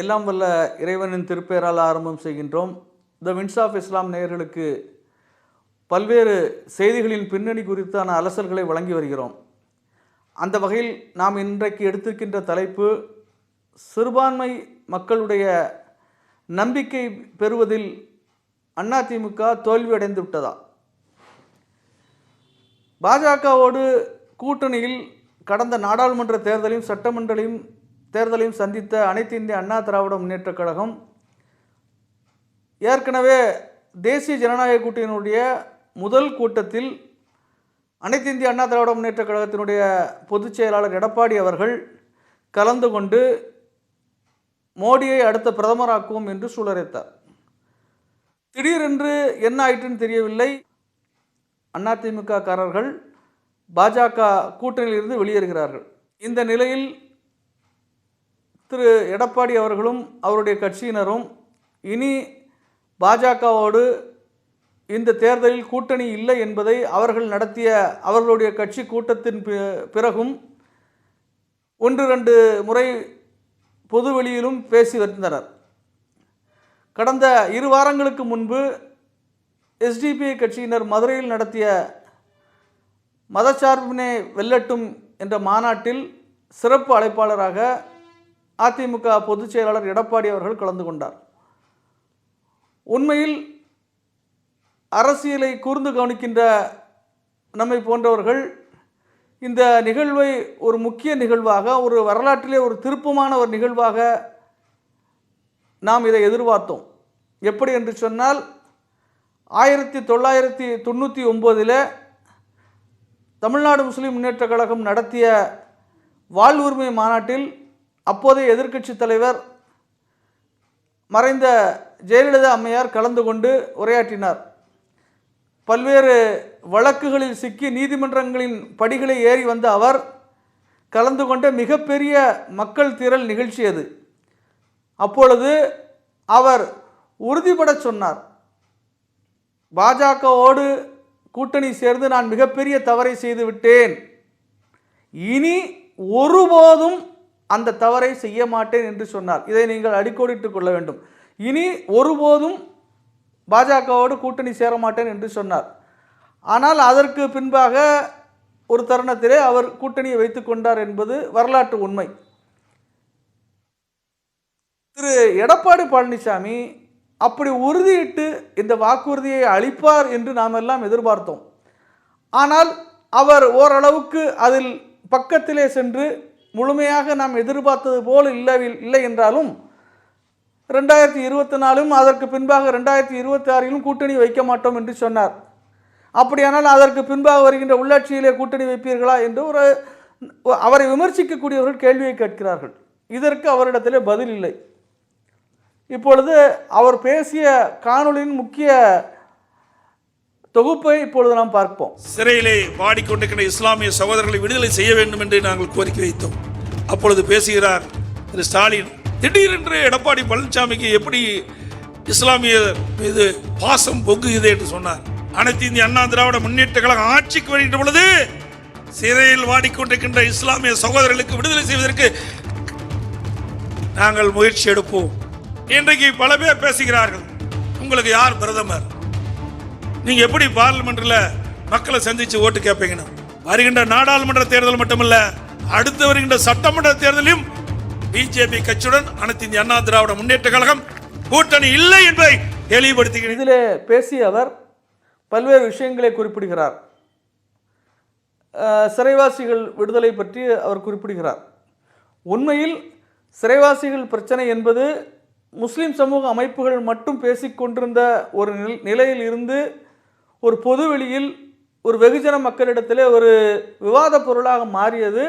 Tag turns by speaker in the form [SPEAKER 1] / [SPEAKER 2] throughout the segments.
[SPEAKER 1] எல்லாம் வல்ல இறைவனின் திருப்பெயரால் ஆரம்பம் செய்கின்றோம். த வின்ஸ் ஆஃப் இஸ்லாம் நேயர்களுக்கு பல்வேறு செய்திகளின் பின்னணி குறித்தான அலசல்களை வழங்கி வருகிறோம். அந்த வகையில் நாம் இன்றைக்கு எடுத்திருக்கின்ற தலைப்பு சிறுபான்மை மக்களுடைய நம்பிக்கை பெறுவதில் அதிமுக தோல்வியடைந்து விட்டதா? பாஜகவோடு கூட்டணியில் கடந்த நாடாளுமன்ற தேர்தலையும் சட்டமன்றலையும் தேர்தலையும் சந்தித்த அனைத்து இந்திய அண்ணா திராவிட முன்னேற்றக் கழகம் ஏற்கனவே தேசிய ஜனநாயக கூட்டணியினுடைய முதல் கூட்டத்தில் அனைத்து இந்திய அண்ணா திராவிட முன்னேற்றக் கழகத்தினுடைய பொதுச் செயலாளர் எடப்பாடி அவர்கள் கலந்து கொண்டு மோடியை அடுத்த பிரதமராக்குவோம் என்று சூழரைத்தார் திடீரென்று என்ன ஆயிற்றுன்னு தெரியவில்லை. அதிமுக காரர்கள் பாஜக கூட்டணியிலிருந்து வெளியேறுகிறார்கள். இந்த நிலையில் திரு எடப்பாடி அவர்களும் அவருடைய கட்சியினரும் இனி பாஜகவோடு இந்த தேர்தலில் கூட்டணி இல்லை என்பதை அவர்கள் நடத்திய அவர்களுடைய கட்சி கூட்டத்தின் பி- பிறகும் ஒன்று ரெண்டு முறை பொதுவெளியிலும் பேசி வந்தனர் கடந்த இரு வாரங்களுக்கு முன்பு எஸ்டிபிஐ கட்சியினர் மதுரையில் நடத்திய மதச்சார்பினை வெல்லட்டும் என்ற மாநாட்டில் சிறப்பு அழைப்பாளராக அதிமுக பொதுச் செயலாளர் எடப்பாடி அவர்கள் கலந்து கொண்டார். உண்மையில் அரசியலை கூர்ந்து கவனிக்கின்ற நம்மை போன்றவர்கள் இந்த நிகழ்வை ஒரு முக்கிய நிகழ்வாக ஒரு வரலாற்றிலே ஒரு திருப்பமான ஒரு நிகழ்வாக நாம் இதை எதிர்பார்த்தோம். எப்படி என்று சொன்னால் ஆயிரத்தி தொள்ளாயிரத்தி தொண்ணூற்றி ஒம்போதில் தமிழ்நாடு முஸ்லீம் முன்னேற்றக் கழகம் நடத்திய வாழ்வுரிமை மாநாட்டில் அப்போதைய எதிர்க்கட்சி தலைவர் மறைந்த ஜெயலலிதா அம்மையார் கலந்து கொண்டு உரையாற்றினார். பல்வேறு வழக்குகளில் சிக்கி நீதிமன்றங்களின் படிகளை ஏறி வந்த அவர் கலந்து கொண்ட மிகப்பெரிய மக்கள் திரள் நிகழ்ச்சி அது. அப்பொழுது அவர் உறுதிபட சொன்னார். பாஜகவோடு கூட்டணி சேர்ந்து நான் மிகப்பெரிய தவறை செய்துவிட்டேன் இனி ஒருபோதும் அந்த தவறை செய்ய மாட்டேன் என்று சொன்னார். இதை நீங்கள் அடிக்கோடிட்டுக் கொள்ள வேண்டும். இனி ஒருபோதும் பாஜகவோடு கூட்டணி சேர மாட்டேன் என்று சொன்னார். ஆனால் அதற்கு பின்பாக ஒரு தருணத்திலே அவர் கூட்டணியை வைத்துக் கொண்டார் என்பது வரலாற்று உண்மை. திரு எடப்பாடி பழனிசாமி அப்படி உறுதியிட்டு இந்த வாக்குறுதியை அளிப்பார் என்று நாம் எல்லாம் எதிர்பார்த்தோம். ஆனால் அவர் ஓரளவுக்கு அதில் பக்கத்திலே சென்று முழுமையாக நாம் எதிர்பார்த்தது போல் இல்லை இல்லை என்றாலும் ரெண்டாயிரத்தி இருபத்தி நாலும் அதற்கு பின்பாக ரெண்டாயிரத்தி இருபத்தி ஆறிலும் கூட்டணி வைக்க மாட்டோம் என்று சொன்னார். அப்படியானால் அதற்கு பின்பாக வருகின்ற உள்ளாட்சியிலே கூட்டணி வைப்பீர்களா என்று ஒரு அவரை விமர்சிக்கக்கூடியவர்கள் கேள்வியை கேட்கிறார்கள். இதற்கு அவரிடத்திலே பதில் இல்லை. இப்பொழுது அவர் பேசிய காணொலியின் முக்கிய தொகுப்பை இப்பொழுது நாம் பார்ப்போம்.
[SPEAKER 2] சிறையிலே வாடிக்கொண்டிருக்கிற இஸ்லாமிய சகோதரர்களை விடுதலை செய்ய வேண்டும் என்று நாங்கள் கோரிக்கை வைத்தோம். அப்பொழுது பேசுகிறார் திரு ஸ்டாலின் திடீரென்று எடப்பாடி பழனிசாமிக்கு எப்படி இஸ்லாமிய மீது பாசம் பொங்குகிறது? என்று சொன்னார். அனைத்து இந்திய அண்ணா திராவிட முன்னேற்ற கழகம் ஆட்சிக்கு வருகின்ற பொழுது சிறையில் வாடிக்கொண்டிருக்கின்ற இஸ்லாமிய சகோதரர்களுக்கு விடுதலை செய்வதற்கு நாங்கள் முயற்சி எடுப்போம். இன்றைக்கு பல பேர் பேசுகிறார்கள். உங்களுக்கு யார் பிரதமர்? நீங்க எப்படி பார்லிமெண்ட்ல மக்களை சந்திச்சு ஓட்டு கேட்பீங்கன்னு வருகின்ற நாடாளுமன்ற தேர்தல் மட்டுமல்ல அடுத்து வருகின்ற சட்டமன்ற தேர்தலையும் பிஜேபி கட்சியுடன் அனைத்து இந்திய அண்ணா திராவிட முன்னேற்ற கழகம் கூட்டணி இல்லை என்பதை தெளிவுபடுத்துகிறேன்.
[SPEAKER 1] இதில் பேசிய அவர் பல்வேறு விஷயங்களை குறிப்பிடுகிறார். சிறைவாசிகள் விடுதலை பற்றி அவர் குறிப்பிடுகிறார். உண்மையில் சிறைவாசிகள் பிரச்சனை என்பது முஸ்லீம் சமூக அமைப்புகள் மட்டும் பேசிக்கொண்டிருந்த ஒரு நில்- நிலையில் இருந்து ஒரு பொதுவெளியில் ஒரு வெகுஜன மக்களிடத்திலே ஒரு விவாத பொருளாக மாறியது.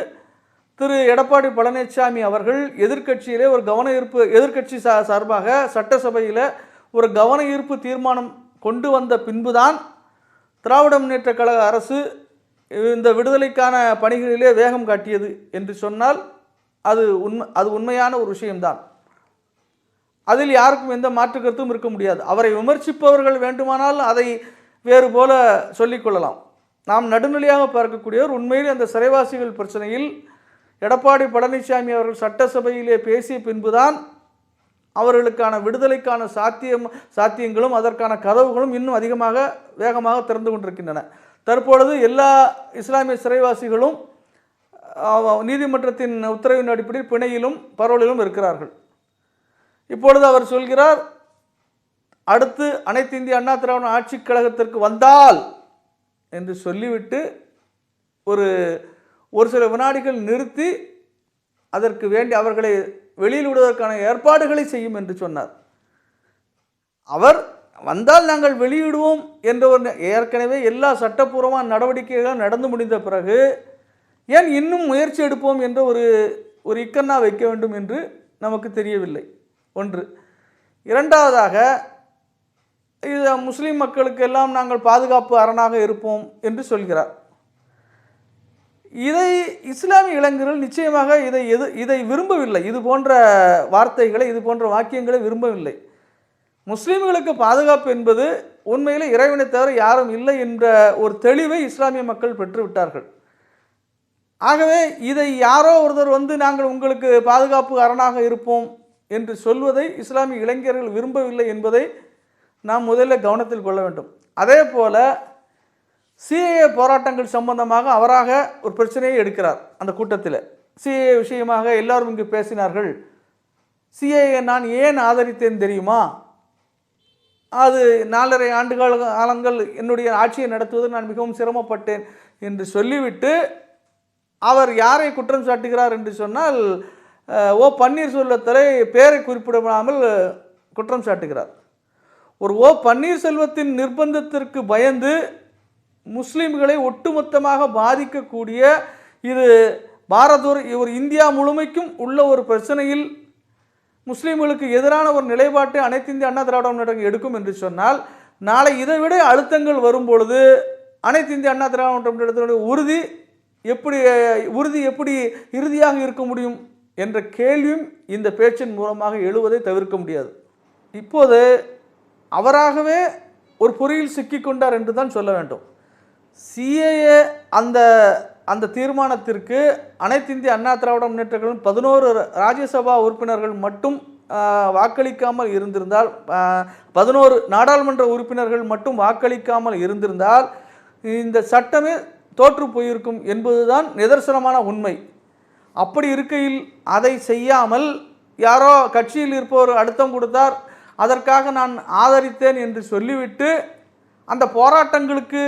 [SPEAKER 1] திரு. எடப்பாடி பழனிசாமி அவர்கள் எதிர்க்கட்சியிலே ஒரு கவன ஈர்ப்பு எதிர்க்கட்சி சா சார்பாக சட்டசபையில் ஒரு கவன ஈர்ப்பு தீர்மானம் கொண்டு வந்த பின்புதான் திராவிட முன்னேற்ற கழக அரசு இந்த விடுதலைக்கான பணிகளிலே வேகம் காட்டியது என்று சொன்னால் அது உண்மை அது உண்மையான ஒரு விஷயம்தான். அதில் யாருக்கும் எந்த மாற்று கருத்தும் இருக்க முடியாது. அவரை விமர்சிப்பவர்கள் வேண்டுமானால் அதை வேறு போல சொல்லிக்கொள்ளலாம் நாம் நடுநிலையாக பார்க்கக்கூடியவர் உண்மையில் அந்த சிறைவாசிகள் பிரச்சனையில் எடப்பாடி பழனிசாமி அவர்கள் சட்டசபையிலே பேசிய பின்புதான் அவர்களுக்கான விடுதலைக்கான சாத்தியம் சாத்தியங்களும் அதற்கான கதவுகளும் இன்னும் அதிகமாக வேகமாக திறந்து கொண்டிருக்கின்றன. தற்பொழுது எல்லா இஸ்லாமிய சிறைவாசிகளும் நீதிமன்றத்தின் உத்தரவின் அடிப்படையில் பிணையிலும் பரவலிலும் இருக்கிறார்கள். இப்பொழுது அவர் சொல்கிறார் அடுத்து அனைத்து இந்திய அண்ணா திராவிட ஆட்சிக் கழகத்திற்கு வந்தால் என்று சொல்லிவிட்டு ஒரு ஒரு சில வினாடிகள் நிறுத்தி அதற்கு வேண்டி அவர்களை வெளியில் விடுவதற்கான ஏற்பாடுகளை செய்யும் என்று சொன்னார். அவர் வந்தால் நாங்கள் வெளியிடுவோம் என்ற ஒரு ஏற்கனவே எல்லா சட்டப்பூர்வமான நடவடிக்கைகளும் நடந்து முடிந்த பிறகு ஏன் இன்னும் முயற்சி எடுப்போம் என்ற ஒரு ஒரு இக்கண்ணா வைக்க வேண்டும் என்று நமக்கு தெரியவில்லை. ஒன்று. இரண்டாவதாக இது முஸ்லீம் மக்களுக்கு எல்லாம் நாங்கள் பாதுகாப்பு அரணாக இருப்போம் என்று சொல்கிறார். இதை இஸ்லாமிய இளைஞர்கள் நிச்சயமாக இதை எது இதை விரும்பவில்லை. இது போன்ற வார்த்தைகளை இது போன்ற வாக்கியங்களை விரும்பவில்லை. முஸ்லீம்களுக்கு பாதுகாப்பு என்பது உண்மையில் இறைவனை தவிர யாரும் இல்லை என்ற ஒரு தெளிவை இஸ்லாமிய மக்கள் பெற்றுவிட்டார்கள். ஆகவே இதை யாரோ ஒருத்தர் வந்து நாங்கள் உங்களுக்கு பாதுகாப்பு அரணாக இருப்போம் என்று சொல்வதை இஸ்லாமிய இளைஞர்கள் விரும்பவில்லை என்பதை நாம் முதலில் கவனத்தில் கொள்ள வேண்டும். அதே போல சிஏஏ போராட்டங்கள் சம்பந்தமாக அவராக ஒரு பிரச்சனையை எடுக்கிறார் அந்த கூட்டத்தில். சிஏஏ விஷயமாக எல்லாரும் இங்கு பேசினார்கள். சிஏஏ நான் ஏன் ஆதரித்தேன் தெரியுமா? அது நாலரை ஆண்டுகால காலங்கள் என்னுடைய ஆட்சியை நடத்துவது நான் மிகவும் சிரமப்பட்டேன் என்று சொல்லிவிட்டு அவர் யாரை குற்றம் சாட்டுகிறார் என்று சொன்னால் ஓ பன்னீர்செல்வத்தரை பேரை குறிப்பிடாமல் குற்றம் சாட்டுகிறார். ஒரு ஓ பன்னீர்செல்வத்தின் நிர்பந்தத்திற்கு பயந்து முஸ்லீம்களை ஒட்டுமொத்தமாக பாதிக்கக்கூடிய இது பாரதூர் ஒரு இந்தியா முழுமைக்கும் உள்ள ஒரு பிரச்சனையில் முஸ்லீம்களுக்கு எதிரான ஒரு நிலைப்பாட்டை அனைத்து இந்திய அண்ணா திராவிட முன்னேற்ற கழகம் எடுக்கும் என்று சொன்னால் நாளை இதை விட அழுத்தங்கள் வரும்பொழுது அனைத்து இந்திய அண்ணா திராவிட முன்னேற்றத்தினுடைய உறுதி எப்படி உறுதி எப்படி இறுதியாக இருக்க முடியும் என்ற கேள்வியும் இந்த பேச்சின் மூலமாக எழுவதை தவிர்க்க முடியாது. இப்போது அவராகவே ஒரு பொறியில் சிக்கிக்கொண்டார் என்று தான் சொல்ல வேண்டும். சிஏஏ அந்த அந்த தீர்மானத்திற்கு அனைத்து இந்திய அண்ணா திராவிட முன்னேற்றங்களும் பதினோரு ராஜ்யசபா உறுப்பினர்கள் மட்டும் வாக்களிக்காமல் இருந்திருந்தால் பதினோரு நாடாளுமன்ற உறுப்பினர்கள் மட்டும் வாக்களிக்காமல் இருந்திருந்தால் இந்த சட்டமே தோற்று போயிருக்கும் என்பதுதான் நிதர்சனமான உண்மை. அப்படி இருக்கையில் அதை செய்யாமல் யாரோ கட்சியில் இருப்பவர் அழுத்தம் கொடுத்தார் அதற்காக நான் ஆதரித்தேன் என்று சொல்லிவிட்டு அந்த போராட்டங்களுக்கு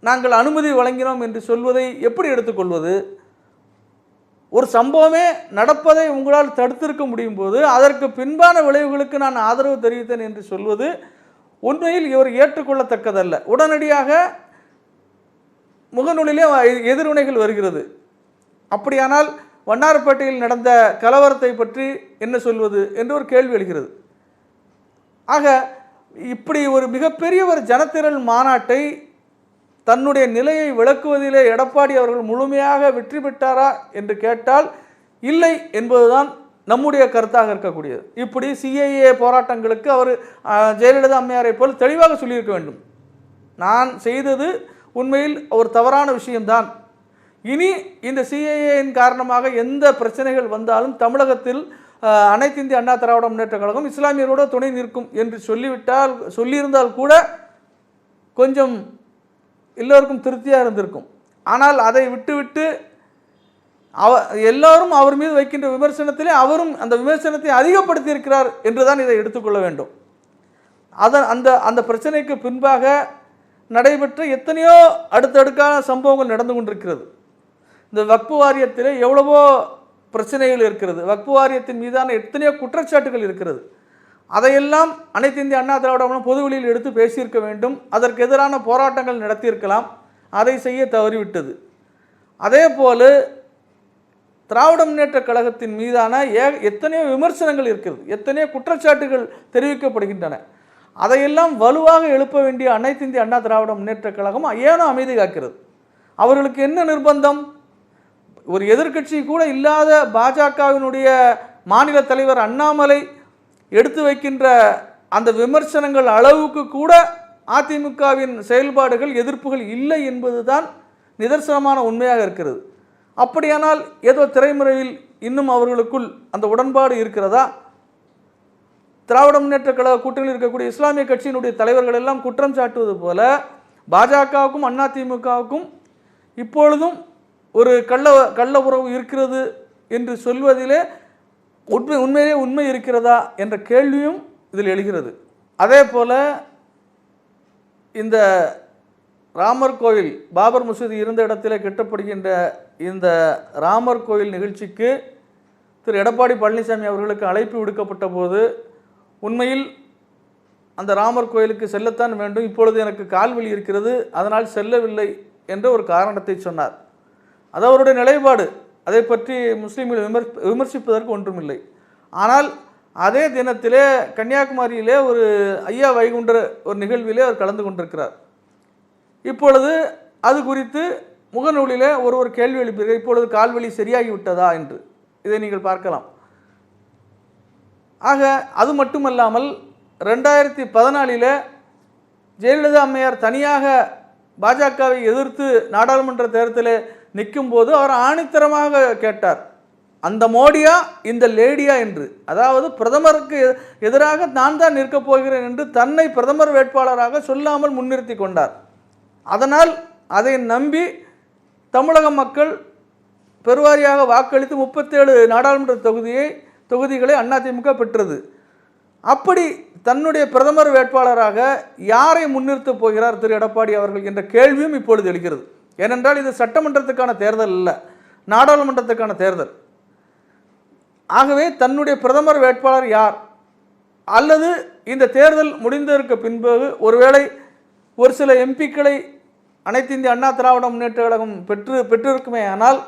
[SPEAKER 1] நாங்கள் அனுமதி வழங்கினோம் என்று சொல்வதை எப்படி எடுத்துக்கொள்வது? ஒரு சம்பவமே நடப்பதை உங்களால் தடுத்திருக்க முடியும் போது அதற்கு பின்பான விளைவுகளுக்கு நான் ஆதரவு தெரிவித்தேன் என்று சொல்வது உண்மையில் இவர் ஏற்றுக்கொள்ளத்தக்கதல்ல. உடனடியாக முகநூலிலே எதிர்வினைகள் வருகிறது. அப்படியானால் வண்ணாரப்பேட்டையில் நடந்த கலவரத்தை பற்றி என்ன சொல்வது என்று ஒரு கேள்வி எழுகிறது. ஆக இப்படி ஒரு மிகப்பெரிய ஒரு ஜனத்திரள் மாநாட்டை தன்னுடைய நிலையை விளக்குவதிலே எடப்பாடி அவர்கள் முழுமையாக வெற்றி பெற்றாரா என்று கேட்டால் இல்லை என்பதுதான் நம்முடைய கருத்தாக இருக்கக்கூடியது. இப்படி சிஐஏ போராட்டங்களுக்கு அவர் ஜெயலலிதா அம்மையாரை போல் தெளிவாக சொல்லியிருக்க வேண்டும். நான் செய்தது உண்மையில் ஒரு தவறான விஷயம்தான். இனி இந்த சிஏஏயின் காரணமாக எந்த பிரச்சனைகள் வந்தாலும் தமிழகத்தில் அனைத்து இந்திய அண்ணா திராவிட முன்னேற்ற கழகம் இஸ்லாமியரோட துணை நிற்கும் என்று சொல்லிவிட்டால் சொல்லியிருந்தால் கூட கொஞ்சம் எல்லோருக்கும் திருப்தியாக இருந்திருக்கும். ஆனால் அதை விட்டுவிட்டு அவ எல்லாரும் அவர் மீது வைக்கின்ற விமர்சனத்திலே அவரும் அந்த விமர்சனத்தை அதிகப்படுத்தி இருக்கிறார் என்று தான் இதை எடுத்துக்கொள்ள வேண்டும். அதன் அந்த அந்த பிரச்சனைக்கு பின்பாக நடைபெற்ற எத்தனையோ அடுத்தடுக்கான சம்பவங்கள் நடந்து கொண்டிருக்கிறது. இந்த வக்பு வாரியத்தில் எவ்வளவோ பிரச்சனைகள் இருக்கிறது. வக்பு வாரியத்தின் மீதான எத்தனையோ குற்றச்சாட்டுகள் இருக்கிறது. அதையெல்லாம் அனைத்து இந்திய அண்ணா திராவிட பொதுவெளியில் எடுத்து பேசியிருக்க வேண்டும். அதற்கு எதிரான போராட்டங்கள் நடத்தியிருக்கலாம். அதை செய்ய தவறிவிட்டது. அதே போல திராவிட முன்னேற்ற கழகத்தின் மீதான ஏ எத்தனையோ விமர்சனங்கள் இருக்கிறது. எத்தனையோ குற்றச்சாட்டுகள் தெரிவிக்கப்படுகின்றன. அதையெல்லாம் வலுவாக எழுப்ப வேண்டிய அனைத்து இந்திய அண்ணா திராவிட முன்னேற்ற கழகம் ஏனோ அமைதி காக்கிறது அவர்களுக்கு என்ன நிர்பந்தம்? ஒரு எதிர்க்கட்சி கூட இல்லாத பாஜகவினுடைய மாநில தலைவர் அண்ணாமலை எடுத்து வைக்கின்ற அந்த விமர்சனங்கள் அளவுக்கு கூட அதிமுகவின் செயல்பாடுகள் எதிர்ப்புகள் இல்லை என்பதுதான் நிதர்சனமான உண்மையாக இருக்கிறது. அப்படியானால் ஏதோ திரைமுறையில் இன்னும் அவர்களுக்குள் அந்த உடன்பாடு இருக்கிறதா? திராவிட முன்னேற்ற கழக கூட்டணியில் இருக்கக்கூடிய இஸ்லாமிய கட்சியினுடைய தலைவர்கள் எல்லாம் குற்றம் சாட்டுவது போல பாஜகவுக்கும் அதிமுகவுக்கும் இப்பொழுதும் ஒரு கள்ள கள்ள உறவு இருக்கிறது என்று சொல்வதிலே உண்மை உண்மையிலே உண்மை இருக்கிறதா என்ற கேள்வியும் இதில் எழுகிறது. அதே போல் இந்த ராமர் கோயில் பாபர் மசூதி இருந்த இடத்திலே கெட்டப்படுகின்ற இந்த ராமர் கோயில் நிகழ்ச்சிக்கு திரு எடப்பாடி பழனிசாமி அவர்களுக்கு அழைப்பு விடுக்கப்பட்ட போது உண்மையில் அந்த ராமர் கோயிலுக்கு செல்லத்தான் வேண்டும். இப்பொழுது எனக்கு கால்வெளி இருக்கிறது. அதனால் செல்லவில்லை என்ற ஒரு காரணத்தை சொன்னார். அது அவருடைய நிலைப்பாடு. அதை பற்றி முஸ்லீம்கள் விமர் விமர்சிப்பதற்கு ஒன்றுமில்லை. ஆனால் அதே தினத்திலே கன்னியாகுமரியிலே ஒரு ஐயா வைகுண்டர் ஒரு நிகழ்விலே அவர் கலந்து கொண்டிருக்கிறார். இப்பொழுது அது குறித்து முகநூலிலே ஒரு ஒரு கேள்வி எழுப்புகிறார் இப்பொழுது கால்வலி சரியாகி விட்டதா என்று. இதை நீங்கள் பார்க்கலாம். ஆக அது மட்டுமல்லாமல் ரெண்டாயிரத்தி பதினாலில் ஜெயலலிதா அம்மையார் தனியாக பாஜகவை எதிர்த்து நாடாளுமன்ற தேர்தலில் நிற்கும்போது அவர் ஆணித்தரமாக கேட்டார் அந்த மோடியா இந்த லேடியா? என்று. அதாவது பிரதமருக்கு எதிராக நான் தான் நிற்கப் போகிறேன் என்று தன்னை பிரதமர் வேட்பாளராக சொல்லாமல் முன்னிறுத்தி கொண்டார். அதனால் அதை நம்பி தமிழக மக்கள் பெருவாரியாக வாக்களித்து முப்பத்தேழு நாடாளுமன்ற தொகுதியை தொகுதிகளை அதிமுக பெற்றது. அப்படி தன்னுடைய பிரதமர் வேட்பாளராக யாரை முன்னிறுத்தப் போகிறார் திரு. எடப்பாடி அவர்கள் என்ற கேள்வியும் இப்பொழுது எழுகிறது. ஏனென்றால் இது சட்டமன்றத்துக்கான தேர்தல் இல்லை நாடாளுமன்றத்துக்கான தேர்தல். ஆகவே தன்னுடைய பிரதமர் வேட்பாளர் யார்? அல்லது இந்த தேர்தல் முடிந்ததற்கு பின்பு ஒருவேளை ஒரு சில எம்பிக்களை அனைத்து இந்திய அண்ணா திராவிட முன்னேற்ற கழகம் பெற்று பெற்றிருக்குமே ஆனால்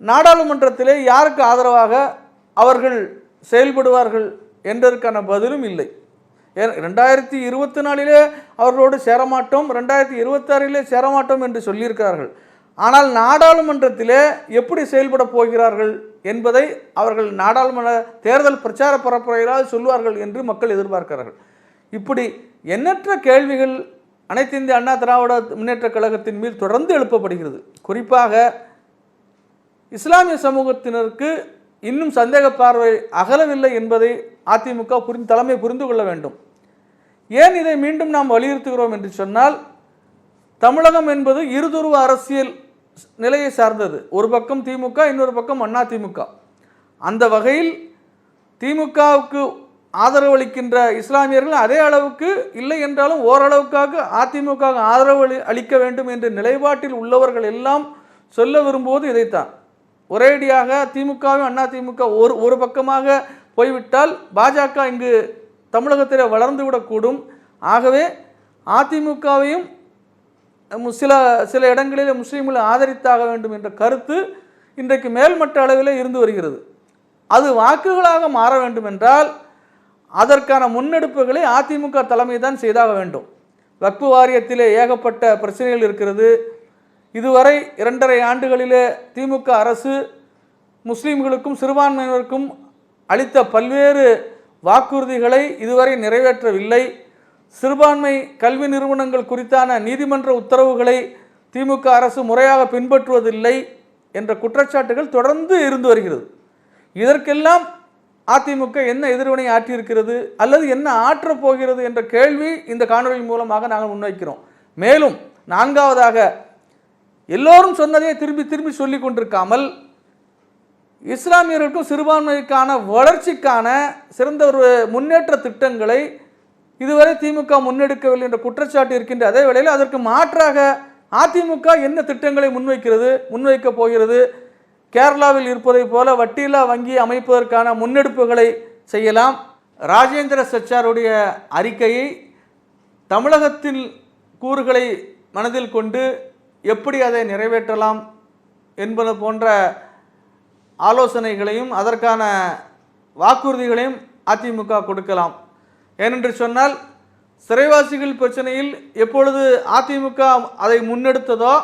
[SPEAKER 1] நாடாளுமன்றத்திலே யாருக்கு ஆதரவாக அவர்கள் செயல்படுவார்கள் என்றதற்கான பதிலும் இல்லை. ரெண்டாயிரத்தி இருபத்தி நாலிலே அவர்களோடு சேரமாட்டோம் ரெண்டாயிரத்தி இருபத்தாறிலே சேரமாட்டோம் என்று சொல்லியிருக்கிறார்கள். ஆனால் நாடாளுமன்றத்திலே எப்படி செயல்பட போகிறார்கள் என்பதை அவர்கள் நாடாளுமன்ற தேர்தல் பிரச்சார பரப்புரைகளால் சொல்வார்கள் என்று மக்கள் எதிர்பார்க்கிறார்கள். இப்படி எண்ணற்ற கேள்விகள் அனைத்து இந்திய அண்ணா திராவிட முன்னேற்ற கழகத்தின் மீது தொடர்ந்து எழுப்பப்படுகிறது. குறிப்பாக இஸ்லாமிய சமூகத்தினருக்கு இன்னும் சந்தேக பார்வை அகலவில்லை என்பதை அதிமுக புரிந்து தலைமை புரிந்து கொள்ள வேண்டும். ஏன் இதை மீண்டும் நாம் வலியுறுத்துகிறோம் என்று சொன்னால் தமிழகம் என்பது இருதுருவ அரசியல் நிலையை சார்ந்தது. ஒரு பக்கம் திமுக இன்னொரு பக்கம் அண்ணா திமுக. அந்த வகையில் திமுகவுக்கு ஆதரவளிக்கின்ற இஸ்லாமியர்கள் அதே அளவுக்கு இல்லை என்றாலும் ஓரளவுக்காக அதிமுக ஆதரவு அளிக்க வேண்டும் என்ற நிலைப்பாட்டில் உள்ளவர்கள் எல்லாம் சொல்ல விரும்புவது இதைத்தான். ஒரேடியாக திமுகவும் அண்ணா திமுக ஒரு ஒரு பக்கமாக போய்விட்டால் பாஜக இங்கு தமிழகத்தில் வளர்ந்து விடக்கூடும். ஆகவே அதிமுகவையும் சில சில இடங்களில் முஸ்லீம்களை ஆதரித்தாக வேண்டும் என்ற கருத்து இன்றைக்கு மேல்மட்ட அளவில் இருந்து வருகிறது. அது வாக்குகளாக மாற வேண்டும் என்றால் அதற்கான முன்னெடுப்புகளை அதிமுக தலைமை தான் செய்தாக வேண்டும். வக்பு வாரியத்திலே ஏகப்பட்ட பிரச்சனைகள் இருக்கிறது. இதுவரை இரண்டரை ஆண்டுகளிலே திமுக அரசு முஸ்லீம்களுக்கும் சிறுபான்மையினருக்கும் அளித்த பல்வேறு வாக்குறுதிகளை இதுவரை நிறைவேற்றவில்லை. சிறுபான்மை கல்வி நிறுவனங்கள் குறித்தான நீதிமன்ற உத்தரவுகளை திமுக அரசு முறையாக பின்பற்றுவதில்லை என்ற குற்றச்சாட்டுகள் தொடர்ந்து இருந்து வருகிறது. இதற்கெல்லாம் அதிமுக என்ன எதிர்வினை ஆற்றியிருக்கிறது அல்லது என்ன ஆற்றப் போகிறது என்ற கேள்வி இந்த காணொளி மூலமாக நாங்கள் முன்வைக்கிறோம். மேலும் நான்காவதாக எல்லோரும் சொன்னதையே திரும்பி திரும்பி சொல்லி கொண்டிருக்காமல் இஸ்லாமியர்களுக்கும் சிறுபான்மைக்கான வளர்ச்சிக்கான சிறந்த ஒரு முன்னேற்ற திட்டங்களை இதுவரை திமுக முன்னெடுக்கவில்லை என்ற குற்றச்சாட்டு இருக்கின்ற அதே வேளையில் அதற்கு மாற்றாக அதிமுக என்ன திட்டங்களை முன்வைக்கிறது முன்வைக்கப் போகிறது? கேரளாவில் இருப்பதைப் போல வட்டியில்லா வங்கி அமைப்பதற்கான முன்னெடுப்புகளை செய்யலாம். ராஜேந்திர சச்சாருடைய அறிக்கையை தமிழகத்தில் கூறுகளை மனதில் கொண்டு எப்படி அதை நிறைவேற்றலாம் என்பது போன்ற ஆலோசனைகளையும் அதற்கான வாக்குறுதிகளையும் அதிமுக கொடுக்கலாம். ஏனென்று சொன்னால் சிறைவாசிகள் பிரச்சனையில் எப்பொழுது அதிமுக அதை முன்னெடுத்ததோ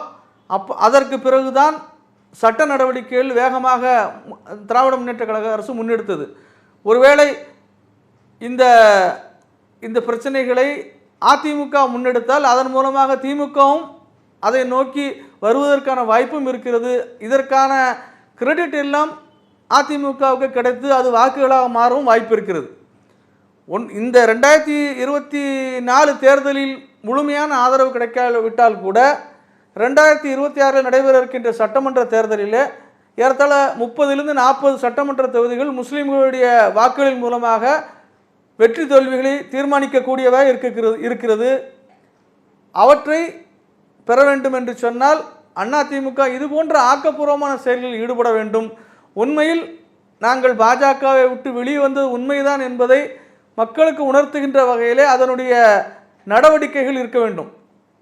[SPEAKER 1] அப் அதற்கு பிறகுதான் சட்ட நடவடிக்கைகள் வேகமாக திராவிட முன்னேற்ற கழக அரசு முன்னெடுத்தது. ஒருவேளை இந்த இந்த பிரச்சனைகளை அதிமுக முன்னெடுத்தால் அதன் மூலமாக திமுகவும் அதை நோக்கி வருவதற்கான வாய்ப்பும் இருக்கிறது. இதற்கான கிரெடிட் எல்லாம் அதிமுகவுக்கு கிடைத்து அது வாக்குகளாக மாறவும் வாய்ப்பு இருக்கிறது. ஒன் இந்த ரெண்டாயிரத்தி இருபத்தி நாலு தேர்தலில் முழுமையான ஆதரவு கிடைக்காவிட்டால் கூட ரெண்டாயிரத்தி இருபத்தி ஆறில் நடைபெற இருக்கின்ற சட்டமன்ற தேர்தலில் ஏறத்தாழ முப்பதிலிருந்து நாற்பது சட்டமன்ற தொகுதிகள் முஸ்லீம்களுடைய வாக்குகளின் மூலமாக வெற்றி தோல்விகளை தீர்மானிக்கக்கூடியதாக இருக்கிறது இருக்கிறது. அவற்றை பெற வேண்டும் என்று சொன்னால் அதிமுக இது போன்ற ஆக்கப்பூர்வமான செயல்களில் ஈடுபட வேண்டும். உண்மையில் நாங்கள் பாஜகவை விட்டு வெளியே வந்தது உண்மைதான் என்பதை மக்களுக்கு உணர்த்துகின்ற வகையிலே அதனுடைய நடவடிக்கைகள் இருக்க வேண்டும்.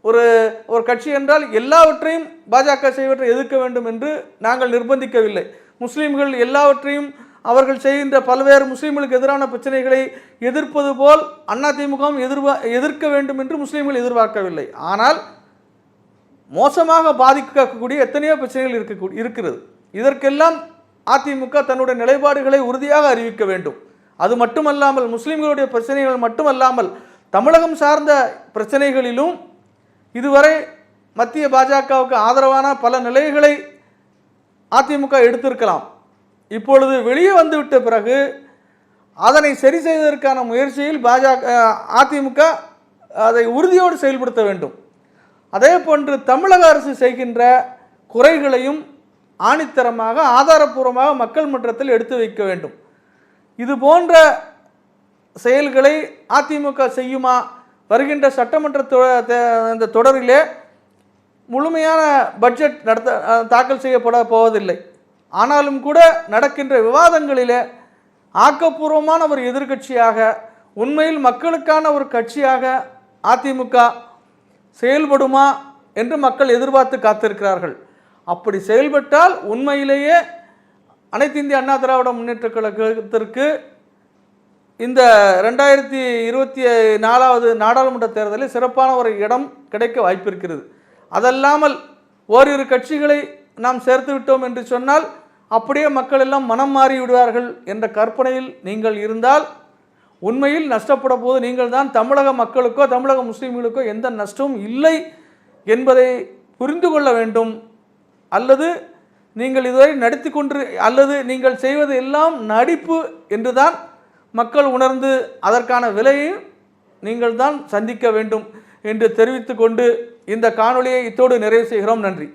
[SPEAKER 1] ஒரு ஒரு கட்சி என்றால் எல்லாவற்றையும் பாஜக செய்வற்றை எதிர்க்க வேண்டும் என்று நாங்கள் நிர்பந்திக்கவில்லை. முஸ்லீம்கள் எல்லாவற்றையும் அவர்கள் செய்கின்ற பல்வேறு முஸ்லீம்களுக்கு எதிரான பிரச்சனைகளை எதிர்ப்பது போல் அதிமுகவும் எதிர்பா எதிர்க்க வேண்டும் என்று முஸ்லீம்கள் எதிர்பார்க்கவில்லை. ஆனால் மோசமாக பாதிக்கக்கூடிய எத்தனையோ பிரச்சனைகள் இருக்க இருக்கிறது. இதற்கெல்லாம் அதிமுக தன்னுடைய நிலைப்பாடுகளை உறுதியாக அறிவிக்க வேண்டும். அது மட்டுமல்லாமல் முஸ்லிம்களுடைய பிரச்சனைகள் மட்டுமல்லாமல் தமிழகம் சார்ந்த பிரச்சனைகளிலும் இதுவரை மத்திய பாஜகவுக்கு ஆதரவான பல நிலைகளை அதிமுக எடுத்திருக்கலாம். இப்பொழுது வெளியே வந்துவிட்ட பிறகு அதனை சரி செய்வதற்கான முயற்சியில் பாஜக அதிமுக அதை உறுதியோடு செயல்படுத்த வேண்டும். அதே போன்று தமிழக அரசு செய்கின்ற குறைகளையும் ஆணித்தரமாக ஆதாரப்பூர்வமாக மக்கள் மன்றத்தில் எடுத்து வைக்க வேண்டும். இது போன்ற செயல்களை அதிமுக செய்யுமா? வருகின்ற சட்டமன்ற இந்த தொடரிலே முழுமையான பட்ஜெட் நடத்த தாக்கல் செய்யப்பட போவதில்லை. ஆனாலும் கூட நடக்கின்ற விவாதங்களிலே ஆக்கப்பூர்வமான ஒரு எதிர்க்கட்சியாக உண்மையில் மக்களுக்கான ஒரு கட்சியாக அதிமுக செயல்படுமா என்று மக்கள் எதிர்பார்த்து காத்திருக்கிறார்கள். அப்படி செயல்பட்டால் உண்மையிலேயே அனைத்து இந்திய அண்ணா திராவிட முன்னேற்ற கழகத்திற்கு இந்த ரெண்டாயிரத்தி இருபத்தி நாலாவது நாடாளுமன்ற தேர்தலில் சிறப்பான ஒரு இடம் கிடைக்க வாய்ப்பிருக்கிறது. அதல்லாமல் ஓரிரு கட்சிகளை நாம் சேர்த்து விட்டோம் என்று சொன்னால் அப்படியே மக்கள் எல்லாம் மனம் மாறி விடுவார்கள் என்ற கற்பனையில் நீங்கள் இருந்தால் உண்மையில் நஷ்டப்பட போது நீங்கள் தான் தமிழக மக்களுக்கோ தமிழக முஸ்லீம்களுக்கோ எந்த நஷ்டமும் இல்லை என்பதை புரிந்து கொள்ள வேண்டும். அல்லது நீங்கள் இதுவரை நடித்து கொண்டு அல்லது நீங்கள் செய்வது எல்லாம் நடிப்பு என்றுதான் மக்கள் உணர்ந்து அதற்கான விலையை நீங்கள் தான் சந்திக்க வேண்டும் என்று தெரிவித்துக்கொண்டு இந்த காணொலியை இத்தோடு நிறைவு செய்கிறோம். நன்றி.